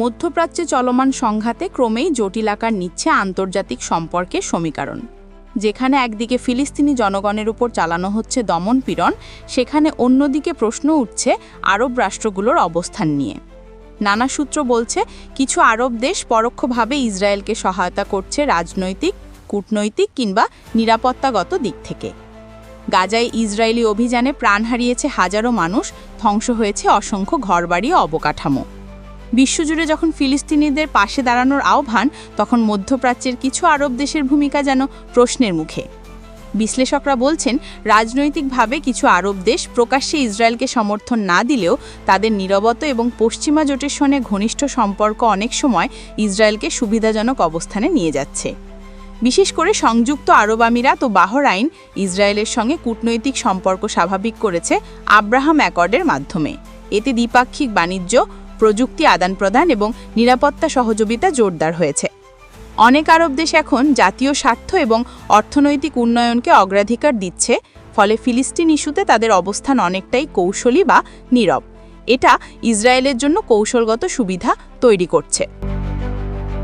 মধ্যপ্রাচ্যে চলমান সংঘাতে ক্রমেই জটিল আকার নিচ্ছে আন্তর্জাতিক সম্পর্কের সমীকরণ। যেখানে একদিকে ফিলিস্তিনি জনগণের উপর চালানো হচ্ছে দমনপীড়ন, সেখানে অন্যদিকে প্রশ্ন উঠছে আরব রাষ্ট্রগুলোর অবস্থান নিয়ে। নানা সূত্র বলছে, কিছু আরব দেশ পরোক্ষভাবে ইসরায়েলকে সহায়তা করছে রাজনৈতিক, কূটনৈতিক কিংবা নিরাপত্তাগত দিক থেকে। গাজায় ইসরায়েলি অভিযানে প্রাণ হারিয়েছে হাজারো মানুষ, ধ্বংস হয়েছে অসংখ্য ঘরবাড়ি অবকাঠামো। বিশ্বজুড়ে যখন ফিলিস্তিনিদের পাশে দাঁড়ানোর আহ্বান, তখন মধ্যপ্রাচ্যের কিছু আরব দেশের ভূমিকা যেন প্রশ্নের মুখে। বিশ্লেষকরা বলছেন, রাজনৈতিকভাবে কিছু আরব দেশ প্রকাশ্যে ইসরায়েলকে সমর্থন না দিলেও তাদের নীরবত এবং পশ্চিমা জোটের সঙ্গে ঘনিষ্ঠ সম্পর্ক অনেক সময় ইসরায়েলকে সুবিধাজনক অবস্থানে নিয়ে যাচ্ছে। বিশেষ করে সংযুক্ত আরব আমিরাত ও বাহরাইন ইসরায়েলের সঙ্গে কূটনৈতিক সম্পর্ক স্বাভাবিক করেছে আব্রাহাম অ্যাকর্ডের মাধ্যমে। এতে দ্বিপাক্ষিক বাণিজ্য প্রযুক্তি আদান প্রদান এবং নিরাপত্তা সহযোগিতা জোরদার হয়েছে। অনেক আরব দেশ এখন জাতীয় স্বার্থ এবং অর্থনৈতিক উন্নয়নকে অগ্রাধিকার দিচ্ছে, ফলে ফিলিস্তিন ইস্যুতে তাদের অবস্থান অনেকটাই কৌশলী বা নীরব। এটা ইসরায়েলের জন্য কৌশলগত সুবিধা তৈরি করছে।